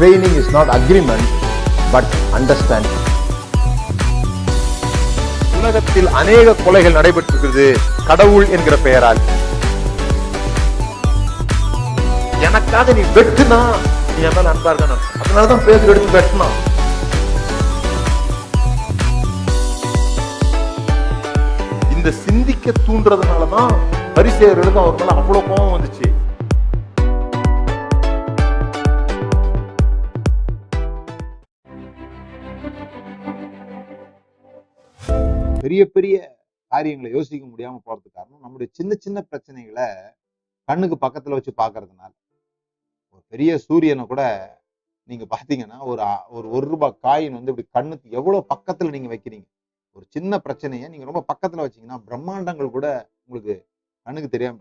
Training is not agreement but understanding உலகத்தில் அநேக கொலைகள் நடைபெற்றிருக்கிறது. கடவுள் என்கிற பெயரால். எனக்காக நீ வெட்டுனா நீ என் மேல அன்பா இருக்கணும் அதனாலதான் பேருக்கு எடுத்து வெட்டினா. இந்த சிந்திக்க தூண்டுறதுனாலதான் பரிசெயர்களுக்கு அவர் மேல அவ்வளவு கோபம் வந்துச்சு. பெரிய பெரிய காரியங்களை யோசிக்க முடியாம போறதுக்கு காரணம் நம்முடைய சின்ன சின்ன பிரச்சனைகளை கண்ணுக்கு பக்கத்துல வச்சு பார்க்கறதுனால ஒரு பெரிய சூரியனை கூட நீங்க பாத்தீங்கன்னா ஒரு ஒரு ஒரு ரூபாய் காயின் வந்து இப்படி கண்ணுக்கு எவ்வளவு பக்கத்துல நீங்க வைக்கிறீங்க. ஒரு சின்ன பிரச்சனையை நீங்க ரொம்ப பக்கத்துல வச்சீங்கன்னா பிரம்மாண்டங்கள் கூட உங்களுக்கு கண்ணுக்கு தெரியாம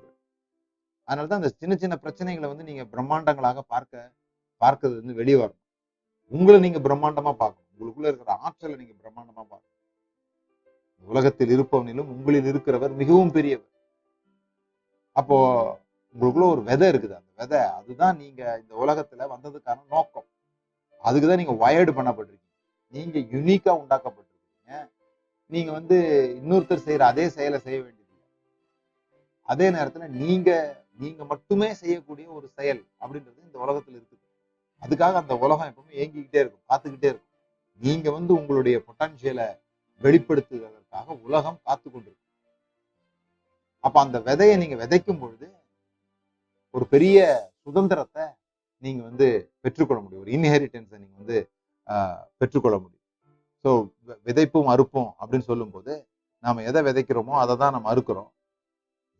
அதனாலதான் அந்த சின்ன சின்ன பிரச்சனைகளை வந்து நீங்க பிரம்மாண்டங்களாக பார்க்க பார்க்கறது வந்து வெளியே வரணும். உங்களை நீங்க பிரம்மாண்டமா பார்க்கணும். உங்களுக்குள்ள இருக்கிற ஆற்றலை நீங்க பிரம்மாண்டமா பார்க்கணும். உலகத்தில் இருப்பவனிலும் உங்களில் இருக்கிறவர் மிகவும் பெரியவர். அப்போ உங்களுக்குள்ள ஒரு விதை இருக்குது. அந்த விதை அதுதான் நீங்க இந்த உலகத்துல வந்ததுக்கான நோக்கம். அதுக்குதான் நீங்க வயர்டு பண்ணப்பட்டிருக்கீங்க. நீங்க யுனிக்கா உண்டாக்கப்பட்டிருக்கீங்க. நீங்க வந்து இன்னொருத்தர் செய்யற அதே செயலை செய்ய வேண்டியதில்லை. அதே நேரத்துல நீங்க நீங்க மட்டுமே செய்யக்கூடிய ஒரு செயல் அப்படின்றது இந்த உலகத்துல இருக்குது. அதுக்காக அந்த உலகம் எப்பவுமே ஏங்கிக்கிட்டே இருக்கும் பார்த்துக்கிட்டே இருக்கும். நீங்க வந்து உங்களுடைய பொட்டான்சியலை வெளிப்படுத்துவதற்காக உலகம் காத்து கொண்டிருக்கு. அப்ப அந்த விதையை நீங்க விதைக்கும் பொழுது ஒரு பெரிய சுதந்திரத்தை நீங்க வந்து பெற்றுக்கொள்ள முடியும். ஒரு இன்ஹெரிட்டன்ஸை நீங்க வந்து பெற்றுக்கொள்ள முடியும். ஸோ விதைப்பும் அறுப்பும் அப்படின்னு சொல்லும்போது நாம எதை விதைக்கிறோமோ அதை தான் நம்ம அறுக்கிறோம்.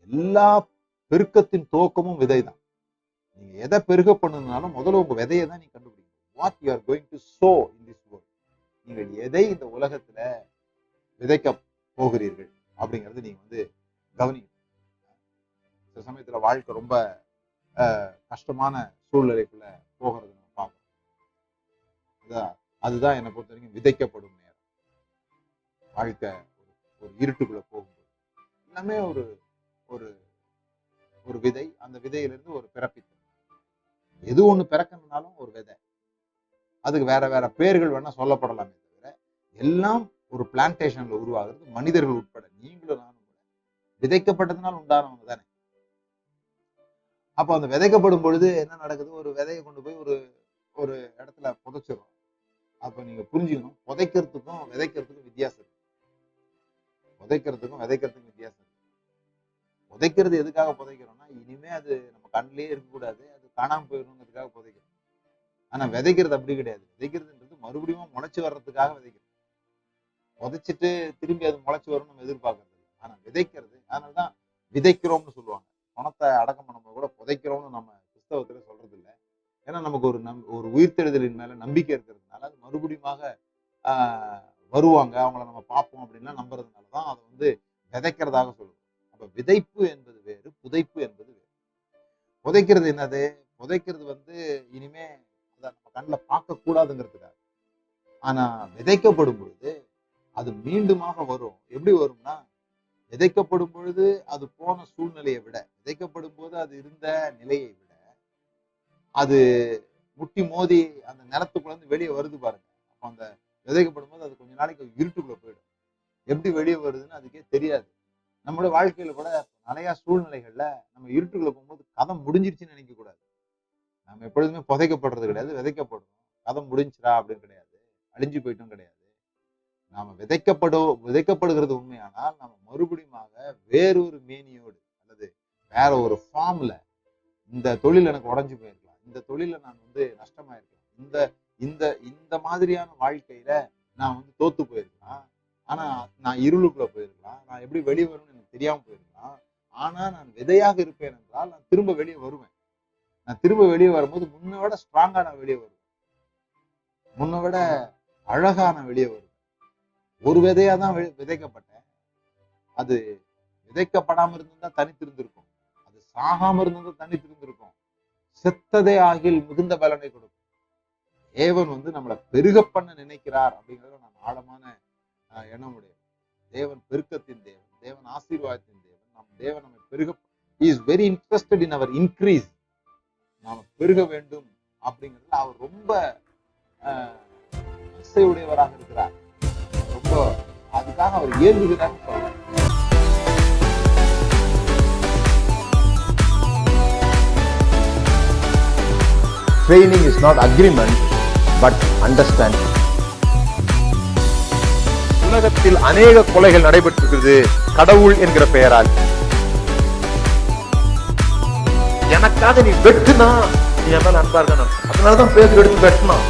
எல்லா பெருக்கத்தின் துவக்கமும் விதை தான் நீங்க எதை பெருக பண்ணணும்னாலும் முதல்ல உங்க விதையை தான் நீங்க கண்டுபிடிக்கணும். What you are going to sow in this world நீங்கள் எதை இந்த உலகத்துல விதைக்க போகிறீர்கள் அப்படிங்கிறது நீங்க வந்து கவனிக்கணும். சில சமயத்துல வாழ்க்கை ரொம்ப கஷ்டமான சூழ்நிலைக்குள்ள போகிறது நம்ம பார்க்கணும். அதான் அதுதான் என்னை பொறுத்த வரைக்கும் விதைக்கப்படும் நேரம். வாழ்க்கை ஒரு இருட்டுக்குள்ள போகும்போது. எல்லாமே ஒரு ஒரு ஒரு விதை அந்த விதையிலிருந்து ஒரு பிறப்பித்தல் எது ஒண்ணு பிறக்கணும்னாலும் ஒரு விதை. அதுக்கு வேற வேற பேர்கள் வேணா சொல்லப்படலாமே தவிர எல்லாம் ஒரு பிளான்டேஷன்ல உருவாகிறது மனிதர்கள் உட்பட. நீங்களும் நானும் கூட. விதைக்கப்பட்டதுனால் உண்டானவங்க தானே. அப்போ அந்த விதைக்கப்படும் பொழுது என்ன நடக்குது? ஒரு விதையை கொண்டு போய் ஒரு ஒரு இடத்துல புதைச்சிடும் அப்போ நீங்க புரிஞ்சுக்கணும் புதைக்கிறதுக்கும் விதைக்கிறதுக்கும் வித்தியாசம் இருக்கு. புதைக்கிறதுக்கும் விதைக்கிறதுக்கும் வித்தியாசம் இருக்கு. புதைக்கிறது எதுக்காக புதைக்கிறோம்னா இனிமே அது நம்ம கண்ணிலேயே இருக்கக்கூடாது அது காணாம போயிடணுங்கிறதுக்காக புதைக்கிறோம். ஆனா விதைக்கிறது அப்படி கிடையாது. விதைக்கிறதுன்றது மறுபடியும் முளைச்சு வர்றதுக்காக விதைக்கிறது புதைச்சிட்டு திரும்பி அது முளைச்சு வரும்னு நம்ம எதிர்பார்க்கறது ஆனா விதைக்கிறது அதனாலதான் விதைக்கிறோம்னு சொல்லுவாங்க. பணத்தை அடக்கம் பண்ணும்போது கூட புதைக்கிறோம்னு நம்ம கிறிஸ்தவத்துல சொல்றது இல்லை. ஏன்னா நமக்கு ஒரு நம் ஒரு உயிர்த்தெழுதலின் மேல நம்பிக்கை இருக்கிறதுனால அது மறுபடியுமாக ஆஹ் வருவாங்க. அவங்கள நம்ம பார்ப்போம் அப்படின்லாம் நம்புறதுனால தான் அதை வந்து விதைக்கிறதாக சொல்லுவோம். அப்ப விதைப்பு என்பது வேறு புதைப்பு என்பது வேறு. புதைக்கிறது என்னது? புதைக்கிறது வந்து இனிமே அதை நம்ம கண்ணில் பார்க்க கூடாதுங்கிறதுக்காக ஆனா விதைக்கப்படும் பொழுது அது மீண்டுமாக வரும். எப்படி வரும்னா விதைக்கப்படும் பொழுது அது போன சூழ்நிலையை விட விதைக்கப்படும் போது அது இருந்த நிலையை விட அது முட்டி மோதி அந்த நிலத்துக்குள்ள இருந்து வெளியே வருது பாருங்க. அப்போ அந்த விதைக்கப்படும் போது அது கொஞ்ச நாளைக்கு இருட்டுக்குள்ள போயிடும். எப்படி வெளியே வருதுன்னு அதுக்கே தெரியாது. நம்மளோட வாழ்க்கையில கூட நிறைய சூழ்நிலைகள்ல நம்ம இருட்டுக்குள்ள போகும்போது கதை முடிஞ்சிருச்சுன்னு நினைக்க கூடாது. நம்ம எப்பொழுதுமே புதைக்கப்படுறது கிடையாது விதைக்கப்படுறோம் கதை முடிஞ்சிரா அப்படின்னு கிடையாது. அழிஞ்சு போயிட்டும் கிடையாது. நாம விதைக்கப்படோ விதைக்கப்படுகிறது உண்மையானால் நம்ம மறுபடியுமாக வேறொரு மேனியோடு அல்லது வேற ஒரு ஃபார்ம்ல இந்த தொழில் எனக்கு உடஞ்சு போயிருக்கலாம். இந்த தொழில நான் வந்து நஷ்டமாயிருக்கலாம். இந்த இந்த இந்த மாதிரியான வாழ்க்கையில நான் வந்து தோத்து போயிருக்கலாம். ஆனா நான் இருளுக்குள்ள போயிருக்கலாம். நான் எப்படி வெளியே வரும்னு எனக்கு தெரியாம போயிருக்கலாம். ஆனா நான் விதையாக இருப்பேன் என்றால் நான் திரும்ப வெளியே வருவேன். நான் திரும்ப வெளியே வரும்போது முன்னை விட ஸ்ட்ராங்கா நான் வெளியே வருவேன். முன்னை விட அழகா நான் வெளியே வருவேன். ஒரு விதையா தான் விதைக்கப்பட்டேன். அது விதைக்கப்படாம இருந்திருந்தா தனித்திருந்திருக்கும் அது சாகாம இருந்திருந்தா தனித்திருந்திருக்கும் செத்ததே ஆகில் மிகுந்த பலனை கொடுக்கும். தேவன் வந்து நம்மளை பெருக பண்ண நினைக்கிறார் அப்படிங்கிறத நான் ஆழமான எண்ணம் உடையவன் தேவன் பெருக்கத்தின் தேவன். தேவன் ஆசீர்வாதத்தின் தேவன். நம் தேவன் நம்மை பெருக இஸ் வெரி இன்ட்ரெஸ்டட் இன் அவர் இன்க்ரீஸ் நாம் பெருக வேண்டும் அப்படிங்கிறதுல அவர் ரொம்ப ஆஹ், ஆசையுடையவராக இருக்கிறார். ஸோ அதுக்காக அவர் ஏங்குகிறார் சொல்லலாம் training is not agreement but understanding உலகத்தில் அநேக கொலைகள் நடைபெற்றிருக்கிறது கடவுள் என்கிற பெயரால். எனக்காக நீ வெட்டுனா நீ என் மேல அன்பா இருக்கணும் அதனாலதான் பேர் எடுத்து வெட்டினான்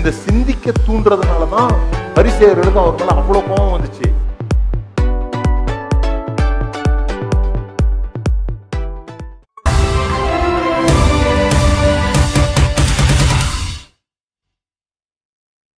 இந்த சிந்திக்க தூண்டுறதுனாலதான் பரிசேயர்களுக்கு அவர் மேல அவ்வளவு கோபம் வந்துச்சு.